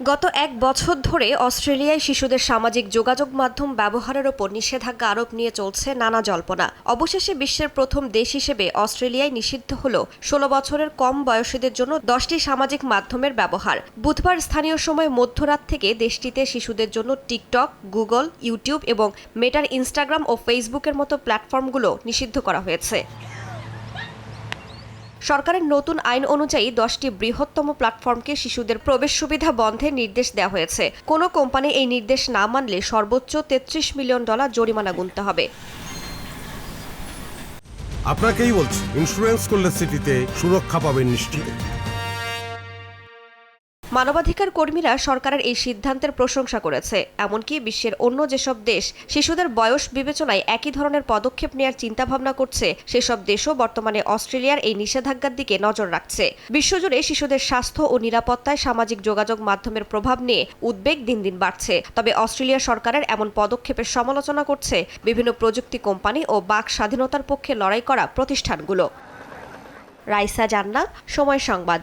গত এক বছর ধরে অস্ট্রেলিয়ায় শিশুদের সামাজিক যোগাযোগ মাধ্যম ব্যবহারের ওপর নিষেধাজ্ঞা আরোপ নিয়ে চলছে নানা জল্পনা। অবশেষে বিশ্বের প্রথম দেশ হিসেবে অস্ট্রেলিয়ায় নিষিদ্ধ হল ষোলো বছরের কম বয়সীদের জন্য দশটি সামাজিক মাধ্যমের ব্যবহার। বুধবার স্থানীয় সময় মধ্যরাত থেকে দেশটিতে শিশুদের জন্য টিকটক, গুগল, ইউটিউব এবং মেটার ইনস্টাগ্রাম ও ফেসবুকের মতো প্ল্যাটফর্মগুলো নিষিদ্ধ করা হয়েছে। সরকারের নতুন আইন অনুযায়ী দশটি বৃহত্তম প্ল্যাটফর্মকে শিশুদের প্রবেশ সুবিধা বন্ধের নির্দেশ দেওয়া হয়েছে। কোনো কোম্পানি এই নির্দেশ না মানলে সর্বোচ্চ তেত্রিশ মিলিয়ন ডলার জরিমানা গুনতে হবে। আপনাকেই বলছি ইন্স্যুরেন্স করলে সিটিতে সুরক্ষা পাবেন নিশ্চিত। মানবাধিকার কর্মীরা সরকারের এই সিদ্ধান্তের প্রশংসা করেছে। এমনকি বিশ্বের অন্য যেসব দেশ, শিশুদের বয়স বিবেচনায় একই ধরনের পদক্ষেপ নেওয়ার চিন্তাভাবনা করছে, সেসব দেশও বর্তমানে অস্ট্রেলিয়ার এই নিষেধাজ্ঞার দিকে নজর রাখছে। বিশ্বজুড়ে শিশুদের স্বাস্থ্য ও নিরাপত্তায় সামাজিক যোগাযোগ মাধ্যমের প্রভাব নিয়ে উদ্বেগ দিন দিন বাড়ছে। তবে অস্ট্রেলিয়া সরকারের এমন পদক্ষেপের সমালোচনা করছে বিভিন্ন প্রযুক্তি কোম্পানি ও বাক স্বাধীনতার পক্ষে লড়াই করা প্রতিষ্ঠানগুলো। রাইসা জান্নাত সময় সংবাদ।